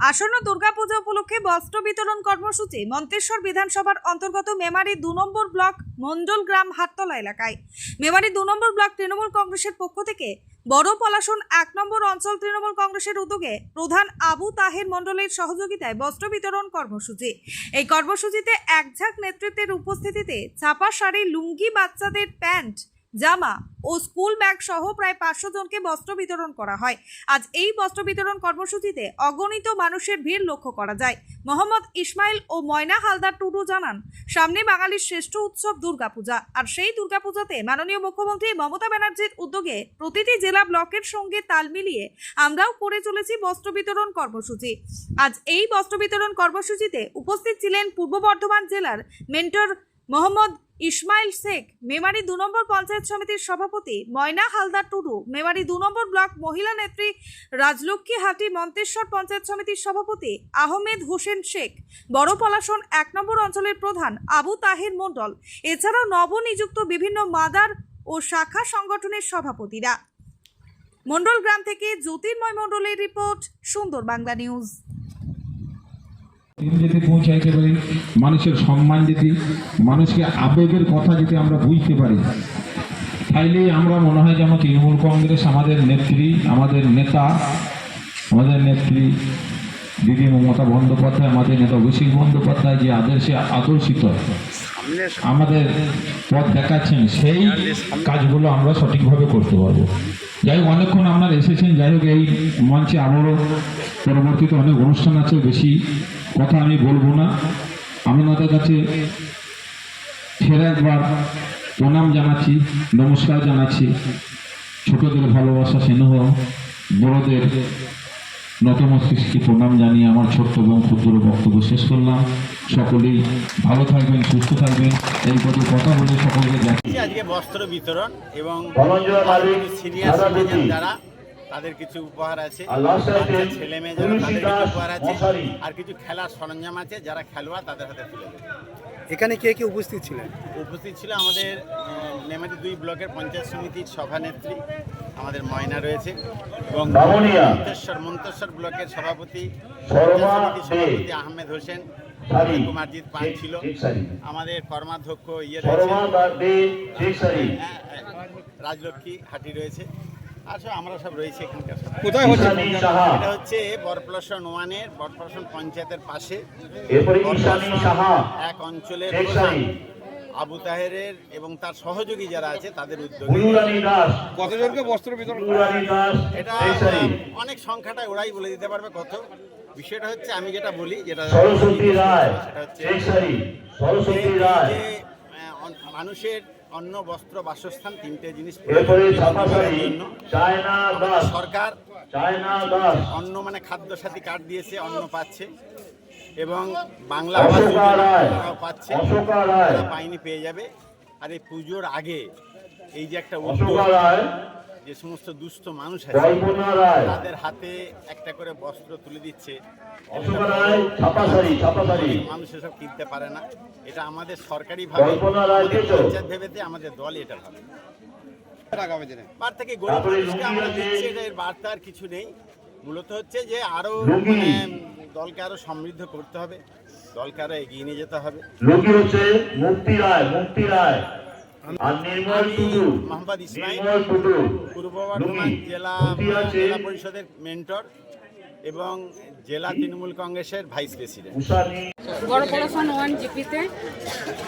আসন্ন দুর্গাপূজা উপলক্ষে বস্ত্র বিতরণ কর্মসূচি মন্তেশ্বর বিধানসভার অন্তর্গত মেমারি দু নম্বর ব্লক মন্ডল গ্রাম হাততলা এলাকায়। মেমারি দু নম্বর ব্লক তৃণমূল কংগ্রেসের পক্ষ থেকে বড় পলাশন এক নম্বর অঞ্চল তৃণমূল কংগ্রেসের উদ্যোগে প্রধান আবু তাহের মণ্ডলের সহযোগিতায় বস্ত্র বিতরণ কর্মসূচি। এই কর্মসূচিতে একঝাঁক নেতৃত্বের উপস্থিতিতে ছাপা শাড়ি, লুঙ্গি বাচ্চাদের প্যান্ট জামা ও স্কুল ব্যাগ সহ প্রায় পাঁচশো জনকে বস্ত্র বিতরণ করা হয়। আজ এই বস্ত্র বিতরণ কর্মসূচিতে অগণিত মানুষের ভিড় লক্ষ্য করা যায়। মোহাম্মদ ইসমাইল ও ময়না হালদার টুডু জানান, সামনে বাঙালির শ্রেষ্ঠ উৎসব দুর্গাপূজা। আর সেই দুর্গাপূজাতে মাননীয় মুখ্যমন্ত্রী মমতা ব্যানার্জির উদ্যোগে প্রতিটি জেলা ব্লকের সঙ্গে তাল মিলিয়ে আমরাও করে চলেছি বস্ত্র বিতরণ কর্মসূচি। আজ এই বস্ত্র বিতরণ কর্মসূচিতে উপস্থিত ছিলেন পূর্ব বর্ধমান জেলার মেন্টর মোহাম্মদ ইসমাইল শেখ, মেমারি দু নম্বর পঞ্চায়েত সমিতির সভাপতি, ময়না হালদার টুডু, মেমারি দু নম্বর ব্লক মহিলা নেত্রী, রাজলক্ষ্মী হাটি, মন্তেশ্বর পঞ্চায়েত সমিতির সভাপতি, আহমেদ হোসেন শেখ, বড় পলাশন এক নম্বর অঞ্চলের প্রধান আবু তাহির মণ্ডল, এছাড়াও নবনিযুক্ত বিভিন্ন মাদার ও শাখা সংগঠনের সভাপতিরা। মণ্ডল গ্রাম থেকে জ্যোতির্ময় মণ্ডলের রিপোর্ট, সুন্দর বাংলা নিউজ। যদি পৌঁছাইতে পারি মানুষের সম্মান যদি মানুষকে আবেগের কথা যদি আমরা বুঝতে পারি। তাইলে আমরা মনে হয় যে আমার তৃণমূল কংগ্রেস, আমাদের নেত্রী, আমাদের নেতা, আমাদের নেত্রী দিদি মমতা বন্দ্যোপাধ্যায়, আমাদের নেতা অভিষেক বন্দ্যোপাধ্যায় যে আদর্শে আদর্শিত, আমাদের পথ দেখাচ্ছেন, সেই কাজগুলো আমরা সঠিকভাবে করতে পারব। যাই হোক, অনেকক্ষণ আপনারা এসেছেন, যাই হোক, এই মঞ্চে আবারও পরবর্তীতে অনেক অনুষ্ঠান আছে, বেশি কথা আমি বলব না। আমি ওনাদের কাছে ফের একবার প্রণাম জানাচ্ছি নমস্কার জানাচ্ছি। ছোটদের ভালোবাসা স্নেহ বড়দের নতমস্তিষ্কে প্রণাম জানিয়ে আমার ছোট্ট এবং ক্ষুদ্র বক্তব্য শেষ করলাম। সকলেই ভালো থাকবেন সুস্থ থাকবেন। এই কত কথা বলে সকলকে আজকে বস্ত্র বিতরণ এবং সিনিয়র সিটিজেন যারা তাদের কিছু উপহার আছে। ছেলে মেয়ে যারা তাদের কিছু উপহার আছে আর কিছু খেলার সরঞ্জাম আছে যারা খেলোয়াড় তাদের হাতে তুলে দেবে। এখানে কে কে উপস্থিত ছিলেন? উপস্থিত ছিল আমাদের নেমাটি দুই ব্লকের পঞ্চায়েত সমিতির সভানেত্রী আমাদের ময়না রয়েছে এবং মন্তেশ্বর মন্তেশ্বর ব্লকের সভাপতি সমিতির সভাপতি আহমেদ হোসেন কুমারজিৎ পান ছিল আমাদের কর্মাধ্যক্ষ ইয়ে রয়েছে। হ্যাঁ, হ্যাঁ, রাজলক্ষ্মী হাটি রয়েছে। আসলে আমরা সব রয়েছি এখানকার কোথায় হচ্ছে? এটা হচ্ছে বরপ্লসন ওয়ানের বরপ্লসন পঞ্চায়েতের পাশে। এরপরে এক অঞ্চলের প্রধান আবু তাহেরের এবং তার সহযোগী যারা আছে তাদের উদ্যোগে। কতজনকে বস্ত্র বিতরণ? এটা অনেক সংখ্যাটা ওরাই বলে দিতে পারবে কত। বিষয়টা হচ্ছে আমি যেটা বলি যেটা সরস্বতী রায়। সেটা হচ্ছে মানুষের অন্ন বস্ত্র বাসস্থান তিনটে জিনিস সরকার অন্ন মানে খাদ্য সাথী কার্ড দিয়েছে অন্ন পাচ্ছে। এবং বাংলা পাচ্ছে। পাইনি পেয়ে যাবে। আর এই পুজোর আগে এই যে একটা উদ্যোগ যে সমস্ত দুস্থ মানুষ আছে তাদের হাতে একটা করে বস্ত্র তুলে দিচ্ছে। মানুষ এসব কিনতে পারে না। এটা আমাদের সরকারি ভাবে কল্পনা রায় আমাদের কে তো? পঞ্চায়েত ভেবেতে আমাদের দল এটা ভাবে। বার থেকে গরিব মানুষকে আমরা দিচ্ছি এটা এর বার্তা আর কিছু নেই। মূলত হচ্ছে যে আরও মানে দলকে আরও সমৃদ্ধ করতে হবে। দলকে আরও এগিয়ে নিয়ে যেতে হবে। মুক্তি রায় মুক্তি রায়। মোহাম্মদ ইসমাইল পূর্ব বর্ধমান জেলা জেলা পরিষদের মেন্টর এবং জেলা তৃণমূল কংগ্রেসের ভাইস প্রেসিডেন্ট। উষানি ওয়ান জিপিতে।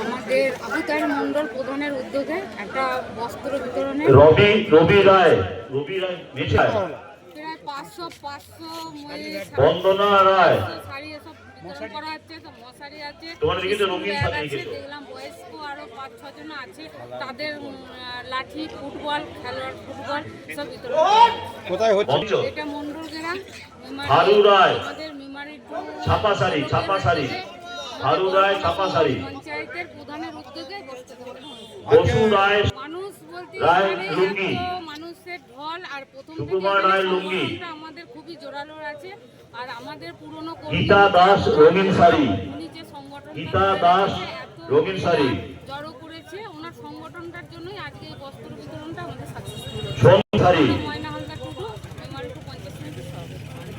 আমাদের আবু তাহের মণ্ডল প্রধানের উদ্যোগে একটা বস্ত্র বিতরণে রবি রবি রায়। রবি রায় মেছায় প্রায় পাঁচশো পাঁচশো বন্দনা রায়। শাড়ি এসব বিতরণ করা হচ্ছে তো মশারি আছে। দেখলাম বয়স্ক আরও পাঁচ ছজন আছে তাদের লাঠি ফুটবল খেলোয়াড় ফুটবল সব বিতরণ কোথায় হচ্ছে এটা মন্ডল গ্রাম। আমাদের মেমারি ছাপা শাড়ি, ছাপা শাড়ি। হারু রায়, ছাপা শাড়ি। পঞ্চায়েতের প্রধানের উদ্যোগে। বসু রায় রায় লুঙ্গি। মানুষের ঢল আর প্রথম থেকে আমাদের খুবই জোরালো আছে। আর আমাদের পুরনো গীতা দাস রঙিন শাড়ি। উনি যে সংগঠন গীতা দাস রঙিন শাড়ি। জড়ো করেছে ওনার সংগঠনটার জন্যই আজকে এই বস্ত্র বিতরণটা আমাদের সাকসেসফুল শাড়ি।